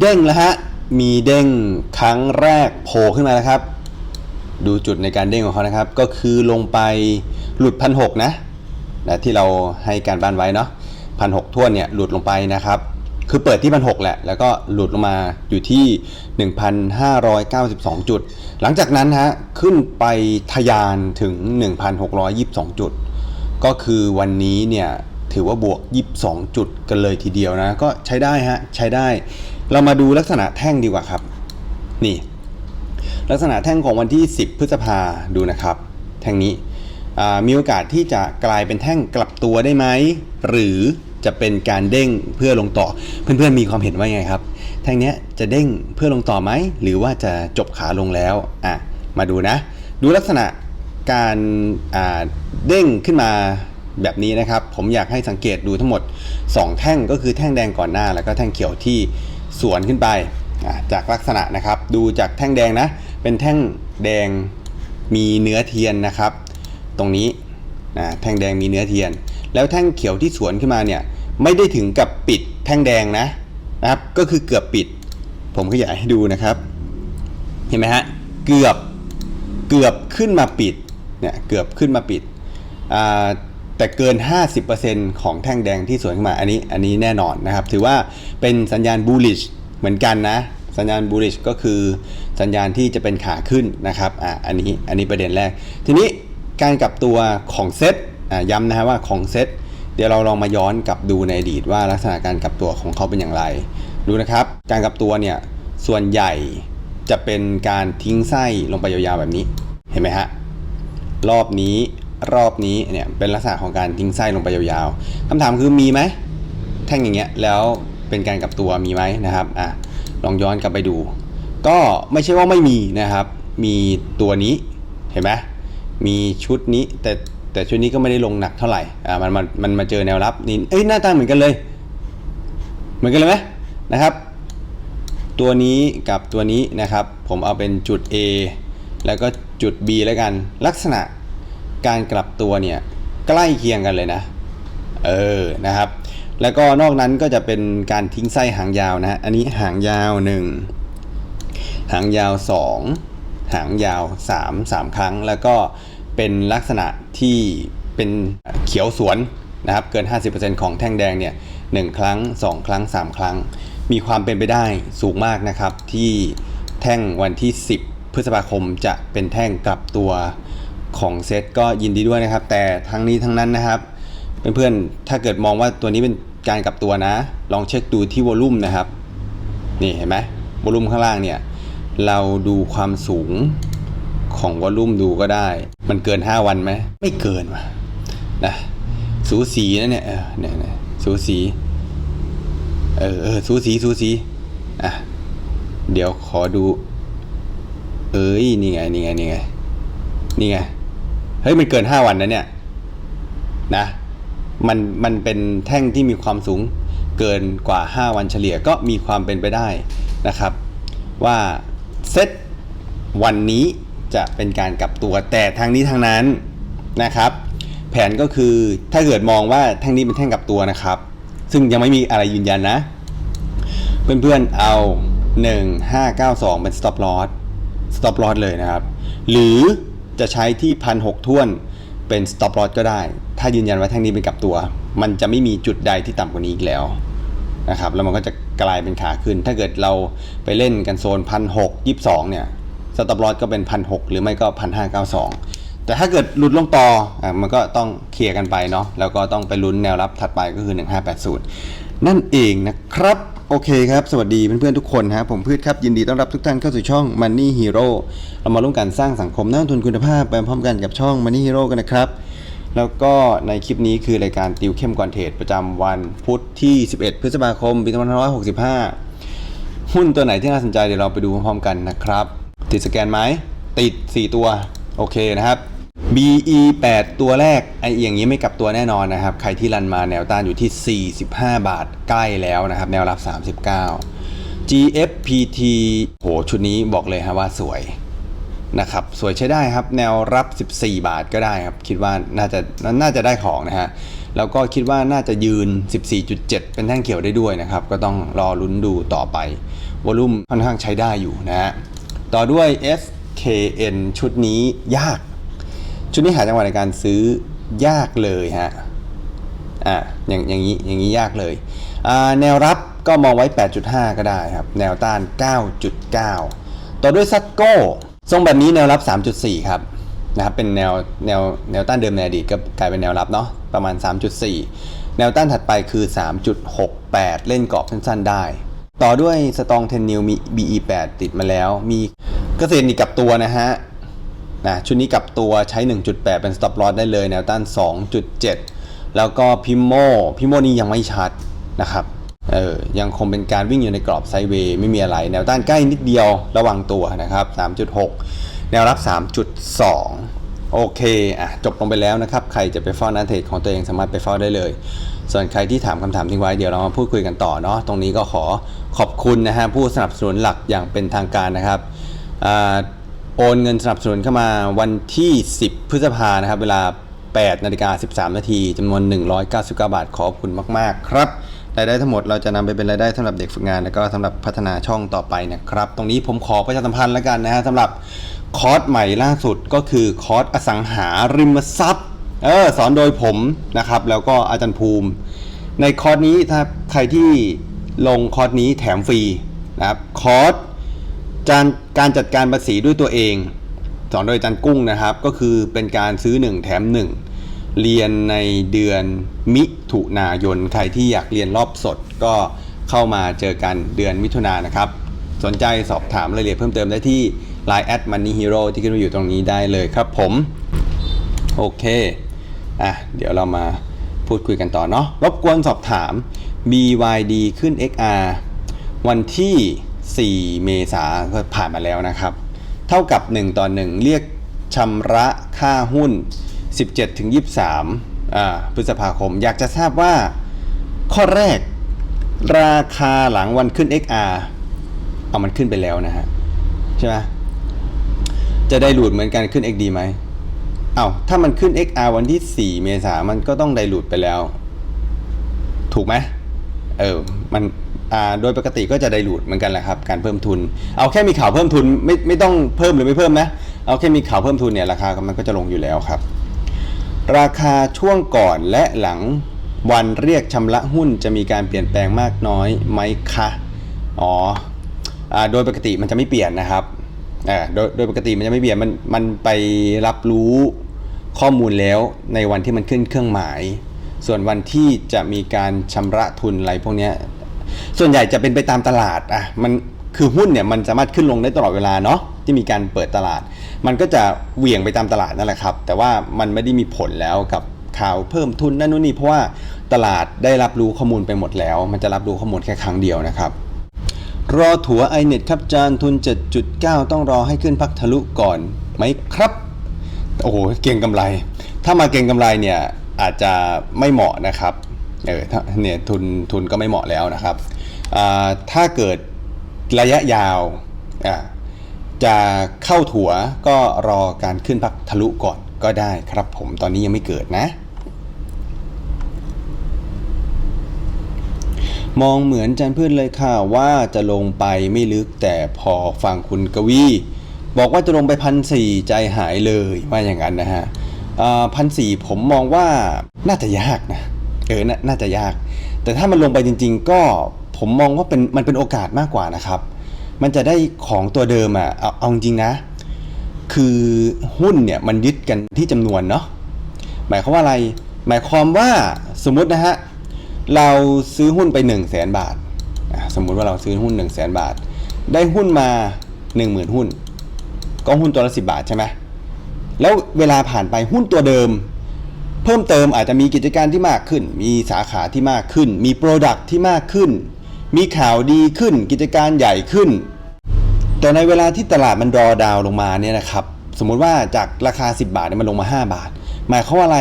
เด้งแล้วฮะ มีเด้งครั้งแรกโผล่ขึ้นมาแล้วครับ ดูจุดในการเด้งของเขานะครับ ก็คือลงไปหลุดพันหนะนะที่เราให้การบ้านไว้เนาะพันหท่วนเนี่ยหลุดลงไปนะครับ คือเปิดที่พันหแหละ แล้วก็หลุดลงมาอยู่ที่ 1,592 จุด หลังจากนั้นฮะขึ้นไปทะยานถึง 1,622 จุด ก็คือวันนี้เนี่ยถือว่าบวก 22 จุดกันเลยทีเดียวนะ ก็ใช้ได้ฮะ ใช้ได้ เรามาดูลักษณะแท่งดีกว่าครับ นี่ ลักษณะแท่งของวันที่ 10 พฤษภาดูนะครับ แท่งนี้มีโอกาสที่จะกลายเป็นแท่งกลับตัวได้ไหมหรือจะเป็นการเด้งเพื่อลงต่อ เพื่อนๆมีความเห็นว่าไงครับ แท่งนี้จะเด้งเพื่อลงต่อไหมหรือว่าจะจบขาลงแล้วอะมาดูนะ ดูลักษณะการเด้งขึ้นมาแบบนี้นะครับ ผมอยากให้สังเกตดูทั้งหมด 2 แท่งก็คือแท่งแดงก่อนหน้าแล้วก็แท่งเขียวที่ สวนขึ้นไปจากลักษณะนะครับ ดูจากแท่งแดงนะ เป็นแท่งแดงมีเนื้อเทียนนะครับ ตรงนี้นะแท่งแดงมีเนื้อเทียน แล้วแท่งเขียวที่สวนขึ้นมาเนี่ยไม่ได้ถึงกับปิดแท่งแดงนะนะครับ ก็คือเกือบปิด ผมขยายให้ดูนะครับ เห็นไหมฮะเกือบเกือบขึ้นมาปิดเนี่ยเกือบขึ้นมาปิดอ่า แต่เกิน 50%ของแท่งแดงที่สวนขึ้นมาอันนี้อันนี้แน่นอนนะครับ ถือว่าเป็นสัญญาณ bullish เหมือนกันนะ สัญญาณ bullish ก็คือสัญญาณที่จะเป็นขาขึ้นนะครับอะอันนี้อันนี้ประเด็นแรก ทีนี้การกลับตัวของเซตอะย้ำนะฮะว่าของเซตเดี๋ยวเราลองมาย้อนกลับดูในอดีตว่าลักษณะการกลับตัวของเขาเป็นอย่างไร ดูนะครับ การกลับตัวเนี่ยส่วนใหญ่จะเป็นการทิ้งไส้ลงไปยาวๆแบบนี้ เห็นไหมฮะรอบนี้ รอบนี้เนี่ยเป็นลักษณะของการทิ้งไส้ลงไปยาวๆคำถามคือมีไหมแท่งอย่างเงี้ยแล้วเป็นการกลับตัวมีไหมนะครับอะลองย้อนกลับไปดู ก็ไม่ใช่ว่าไม่มีนะครับ มีตัวนี้เห็นไหมมีชุดนี้แต่แต่ชุดนี้ก็ไม่ได้ลงหนักเท่าไหร่อ่ามันมันมันมาเจอแนวรับนี่เอ้ยหน้าตาเหมือนกันเลย เหมือนกันเลยไหมนะครับ ตัวนี้กับตัวนี้นะครับ ผมเอาเป็นจุด A แล้วก็จุด B แล้วกันลักษณะ การกลับตัวเนี่ยใกล้เคียงกันเลยนะ เออนะครับ แล้วก็นอกนั้นก็จะเป็นการทิ้งไส้หางยาวนะฮะอันนี้หางยาว 1 หางยาว 2 หางยาว 3 3 ครั้ง แล้วก็เป็นลักษณะที่เป็นเขียวสวนนะครับเกิน 50%ของแท่งแดงเนี่ยหครั้ง 2 ครั้ง 3 ครั้ง มีความเป็นไปได้สูงมากนะครับ ที่แท่งวันที่ 10 พฤษภาคมจะเป็นแท่งกลับตัว ของเซตก็ยินดีด้วยนะครับ แต่ทั้งนี้ทั้งนั้นนะครับเพื่อนๆถ้าเกิดมองว่าตัวนี้เป็นการกลับตัวนะ ลองเช็คดูที่วอลลุ่มนะครับ นี่เห็นไหมวอลลุ่มข้างล่างเนี่ย เราดูความสูงของวอลลุ่มดูก็ได้ มันเกิน 5 วันไหม ไม่เกินว่ะนะสูสีนะเนี่ยเนี่ยสูสีเออเออสูสีสูสีอะเดี๋ยวขอดู เอ้ยนี่ไงนี่ไงนี่ไงนี่ไง เฮ้ยมันเกิน5วันนะเนี่ยนะมันมันเป็นแท่งที่มีความสูงเกินกว่า 5 วันเฉลี่ยก็มีความเป็นไปได้นะครับ ว่าเซตวันนี้จะเป็นการกลับตัวแต่ทางนี้ทางนั้นนะครับ แผนก็คือถ้าเกิดมองว่าแท่งนี้เป็นแท่งกลับตัวนะครับ ซึ่งยังไม่มีอะไรยืนยันนะ เพื่อนๆเอา 1592 เป็น stop loss stop loss เลยนะครับ หรือ จะใช้ที่พันหท่วนเป็น stop loss ก็ได้ ถ้ายืนยันว่าแท่งนี้เป็นกลับตัว มันจะไม่มีจุดใดที่ต่ำกว่านี้อีกแล้วนะครับแล้วมันก็จะกลายเป็นขาขึ้น ถ้าเกิดเราไปเล่นกันโซนพันหกยี่สองเนี่ย stop loss ก็เป็นพันหหรือไม่ก็พันห้าเก้าสองแต่ถ้าเกิดหลุดลงต่ออะมันก็ต้องเคลียร์กันไปเนาะแล้วก็ต้องไปลุ้นแนวรับถัดไปก็คือ 1580 นั่นเองนะครับ โอเคครับ สวัสดีเพื่อนๆทุกคนครับผมพืชครับยินดีต้อนรับทุกท่านเข้าสู่ช่อง Money Hero เรามาร่วมกันสร้างสังคมนักลงทุนคุณภาพไปพร้อมกันกับช่อง Money Hero กันนะครับ แล้วก็ในคลิปนี้คือรายการติวเข้มก่อนเทรดประจำวันพุธที่ 11 พฤษภาคมปี2565 หุ้นตัวไหนที่น่าสนใจเดี๋ยวเราไปดูพร้อมๆกันนะครับ ติดสแกนไหมติด 4 ตัว โอเคนะครับ BE 8 ตัวแรกไอ้อย่างนี้ไม่กลับตัวแน่นอนนะครับ ใครที่รันมาแนวต้านอยู่ที่ 45 บาทใกล้แล้วนะครับ แนวรับ 39 GFPT โหชุดนี้บอกเลยฮะว่าสวยนะครับสวยใช้ได้ครับ แนวรับ 14 บาทก็ได้ครับ คิดว่าน่าจะน่าจะได้ของนะฮะแล้วก็คิดว่าน่าจะยืน 14.7 เป็นแท่งเขียวได้ด้วยนะครับ ก็ต้องรอลุ้นดูต่อไปวอลุ่มค่อนข้างใช้ได้อยู่นะฮะต่อด้วย SKN ชุดนี้ยาก ชุดนี้หาจังหวะในการซื้อยากเลยฮะอ่าอย่างอย่างนี้อย่างนี้ยากเลยอ่าแนวรับก็มองไว้ 8.5 ก็ได้ครับ แนวต้าน 9.9 ต่อด้วยซัตโก้ทรงแบบนี้แนวรับ 3.4 ครับนะครับเป็นแนวแนวแนวต้านเดิมในอดีตก็กลายเป็นแนวรับเนาะประมาณ 3.4 แนวต้านถัดไปคือ 3.68 เล่นกรอบสั้นๆได้ ต่อด้วยสตองเทนนิวมี BE8 ติดมาแล้ว มีเกษตรนี่กับตัวนะฮะ นะชุดนี้กลับตัวใช้ 1.8 เป็น stop loss ได้เลยแนวต้าน 2.7 แล้วก็พิมโมพิมโมนี่ยังไม่ชัดนะครับเออยังคงเป็นการวิ่งอยู่ในกรอบไซด์เวย์ไม่มีอะไร แนวต้านใกล้นิดเดียวระวังตัวนะครับ 3.6 แนวรับ 3.2 โอเคอะจบลงไปแล้วนะครับ ใครจะไปเฝ้าน้าเทรดของตัวเองสามารถไปเฝ้าได้เลย ส่วนใครที่ถามคำถามทิ้งไว้เดี๋ยวเรามาพูดคุยกันต่อเนาะตรงนี้ก็ขอขอบคุณนะฮะผู้สนับสนุนหลักอย่างเป็นทางการนะครับอ่า โอนเงินสนับสนุนเข้ามาวันที่ 10 พฤษภานะครับ เวลา 8นาฬิกา13 นาทีจำนวน 199 บาท ขอบคุณมาก ๆ ครับ รายได้ทั้งหมดเราจะนำไปเป็นรายได้สำหรับเด็กฝึกงาน แล้วก็สำหรับพัฒนาช่องต่อไปนะครับ ตรงนี้ผมขอประชาสัมพันธ์แล้วกันนะฮะสำหรับคอร์สใหม่ล่าสุดก็คือคอร์สอสังหาริมทรัพย์ เออสอนโดยผมนะครับ แล้วก็อาจารย์ภูมิ ในคอร์สนี้ถ้าใครที่ลงคอร์สนี้แถมฟรีนะครับคอร์ส การการจัดการภาษีด้วยตัวเองสอนโดยอาจารย์กุ้งนะครับ ก็คือเป็นการซื้อ 1 แถม 1 เรียนในเดือนมิถุนายน ใครที่อยากเรียนรอบสดก็เข้ามาเจอกันเดือนมิถุนายนนะครับ สนใจสอบถามรายละเอียดเพิ่มเติมได้ที่ Line at Money Hero ที่ขึ้นมาอยู่ตรงนี้ได้เลยครับผม โอเค อะ เดี๋ยวเรามาพูดคุยกันต่อเนาะรบกวนสอบถาม BYD ขึ้น XR วันที่ 4 เมษาก็ผ่านมาแล้วนะครับ เท่ากับ 1 ต่อ 1 เรียกชำระค่าหุ้น 17ถึง23พฤษภาคม อยากจะทราบว่า ข้อแรก ราคาหลังวันขึ้น XR เอามันขึ้นไปแล้วนะฮะ ใช่ไหมจะได้หลุดเหมือนกันขึ้น XD ไหมเอา้าถ้ามันขึ้น XR วันที่ 4 เมษามันก็ต้องไดรูดไปแล้ว ถูกไหมเออ มัน โดยปกติก็จะไดรูดเหมือนกันแหละครับการเพิ่มทุน เอาแค่มีข่าวเพิ่มทุนไม่ไม่ต้องเพิ่มหรือไม่เพิ่มนะเอาแค่มีข่าวเพิ่มทุนเนี่ยราคามันก็จะลงอยู่แล้วครับ ราคาช่วงก่อนและหลังวันเรียกชำระหุ้นจะมีการเปลี่ยนแปลงมากน้อยไหมคะอ๋อโดยปกติมันจะไม่เปลี่ยนนะครับโดยโดยปกติมันจะไม่เปลี่ยนมันมันไปรับรู้ข้อมูลแล้วในวันที่มันขึ้นเครื่องหมาย ส่วนวันที่จะมีการชำระทุนอะไรพวกนี้ ส่วนใหญ่จะเป็นไปตามตลาดอะมันคือหุ้นเนี่ยมันสามารถขึ้นลงได้ตลอดเวลาเนาะที่มีการเปิดตลาด มันก็จะเหวี่ยงไปตามตลาดนั่นแหละครับ แต่ว่ามันไม่ได้มีผลแล้วกับข่าวเพิ่มทุนนั่นนู่นนี่เพราะว่าตลาดได้รับรู้ข้อมูลไปหมดแล้ว มันจะรับรู้ข้อมูลแค่ครั้งเดียวนะครับ รอถัว iNet ครับจานทุน 7.9 ต้องรอให้ขึ้นพักทะลุก่อนไหมครับ โอ้โหเก่งกำไร ถ้ามาเก่งกำไรเนี่ยอาจจะไม่เหมาะนะครับ เออถ้าเนี่ยทุนทุนก็ไม่เหมาะแล้วนะครับถ้าเกิดระยะยาวจะเข้าถัวก็รอการขึ้นพักทะลุก่อนก็ได้ครับผมตอนนี้ยังไม่เกิดนะ มองเหมือนจันพืชเลยค่ะว่าจะลงไปไม่ลึกแต่พอฟังคุณกวี บอกว่าจะลงไปพันสี่ใจหายเลยว่าอย่างนั้นนะฮะพันสี่ผมมองว่าน่าจะยากนะ ออนน่าจะยาก แต่ถ้ามันลงไปจริง ๆ ก็ผมมองว่าเป็นมันเป็นโอกาสมากกว่านะครับ มันจะได้ของตัวเดิมอะเอาเอาจริงนะ คือหุ้นเนี่ยมันยึดกันที่จำนวนเนาะหมายความว่าอะไร หมายความว่าสมมุตินะฮะเราซื้อหุ้นไป 1 0 0 0 0แสนบาท สมมุติว่าเราซื้อหุ้น 1 0 0 0 0แสนบาท ได้หุ้นมา 10,000 หุ้น ก็หุ้นตัวละ 10 บาทใช่ไหมแล้วเวลาผ่านไปหุ้นตัวเดิม เพิ่มเติมอาจจะมีกิจการที่มากขึ้น มีสาขาที่มากขึ้น มีโปรดักที่มากขึ้น มีข่าวดีขึ้น กิจการใหญ่ขึ้น แต่ในเวลาที่ตลาดมันรอดาวลงมาเนี่ยนะครับสมมุติว่าจากราคา 10 บาทเนี่ยมันลงมา 5 บาท หมายความว่าอะไร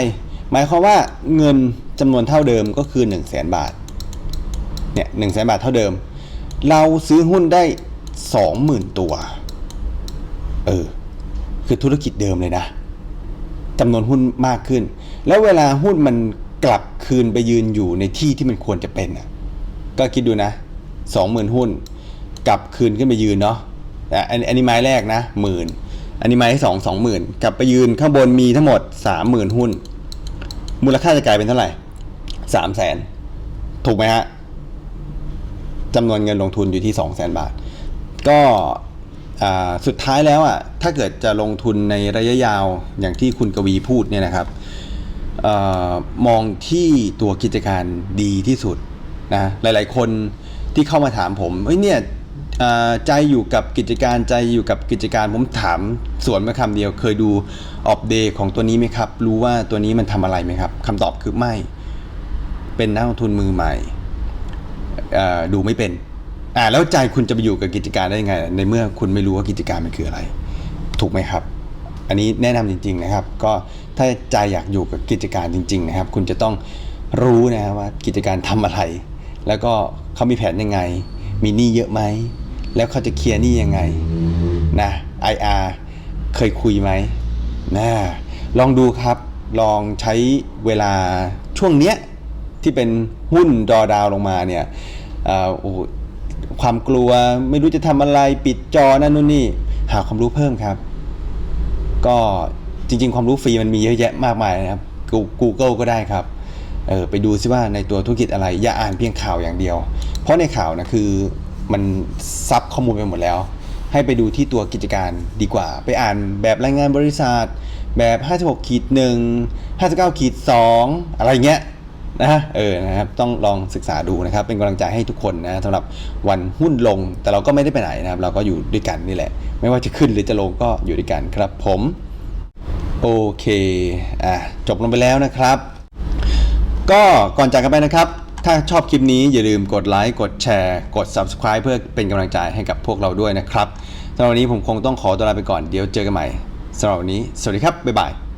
หมายความว่าเงินจำนวนเท่าเดิมก็คือ 1 0 0 0 0แสนบาทเนี่ยหนึ่งแสนบาทเท่าเดิม เราซื้อหุ้นได้ 20,000 ตัวเออคือธุรกิจเดิมเลยนะจำนวนหุ้นมากขึ้น แล้วเวลาหุ้นมันกลับคืนไปยืนอยู่ในที่ที่มันควรจะเป็นอะก็คิดดูนะสองหมื่นหุ้น กลับคืนขึ้นไปยืนเนาะอันอันนี้ไม้แรกนะหมื่นอันนี้ไม้ที่สองสองหมื่นกลับไปยืนข้างบนมีทั้งหมดสามหมื่นหุ้น มูลค่าจะกลายเป็นเท่าไหร่สามแสนถูกไหมฮะจำนวนเงินลงทุนอยู่ที่สองแสนบาท ก็สุดท้ายแล้วอะถ้าเกิดจะลงทุนในระยะยาวอย่างที่คุณกวีพูดเนี่ยนะครับ ออมองที่ตัวกิจการดีที่สุดนะหลายๆ คนที่เข้ามาถามผมเฮ้ยเนี่ยใจอยู่กับกิจการใจอยู่กับกิจการผมถามสวนมาคำเดียว เคยดูออฟเดย์ของตัวนี้ไหมครับ รู้ว่าตัวนี้มันทำอะไรไหมครับคำตอบคือไม่ เป็นนักลงทุนมือใหม่ดูไม่เป็นอ่าแล้วใจคุณจะไปอยู่กับกิจการได้ยังไง ในเมื่อคุณไม่รู้ว่ากิจการมันคืออะไร ถูกไหมครับ อันนี้แนะนำจริง ๆนะครับ ก็ ถ้าใจอยากอยู่กับกิจการจริง ๆ นะครับ คุณจะต้องรู้นะครับว่ากิจการทำอะไร แล้วก็เขามีแผนยังไง มีหนี้เยอะไหม แล้วเขาจะเคลียร์หนี้ยังไงนะ IR เคยคุยไหมนะลองดูครับลองใช้เวลาช่วงเนี้ยที่เป็นหุ้นดอดาวลงมาเนี่ยความกลัวไม่รู้จะทำอะไรปิดจอนั่นนู่นนี่ หาความรู้เพิ่มครับ ก็ จริง ๆ ความรู้ฟรีมันมีเยอะแยะมากมายนะครับ Go- Google ก็ได้ครับเออไปดูซิว่าในตัวธุรกิจอะไร อย่าอ่านเพียงข่าวอย่างเดียว เพราะในข่าวนะคือมันซับข้อมูลไปหมดแล้ว ให้ไปดูที่ตัวกิจการดีกว่า ไปอ่านแบบรายงานบริษัท แบบ 56ขีด1 59ขีด2อะไรเงี้ยนะเออนะครับต้องลองศึกษาดูนะครับ เป็นกำลังใจให้ทุกคนนะสำหรับวันหุ้นลง แต่เราก็ไม่ได้ไปไหนนะครับ เราก็อยู่ด้วยกันนี่แหละ ไม่ว่าจะขึ้นหรือจะลงก็อยู่ด้วยกันครับผม โอเค อะ จบลงไปแล้วนะครับ ก็ก่อนจากกันไปนะครับ ถ้าชอบคลิปนี้อย่าลืมกดไลค์ กดแชร์ กด Subscribe เพื่อเป็นกำลังใจให้กับพวกเราด้วยนะครับสำหรับวันนี้ผมคงต้องขอตัวลาไปก่อน เดี๋ยวเจอกันใหม่สำหรับวันนี้ สวัสดีครับ บ๊ายบาย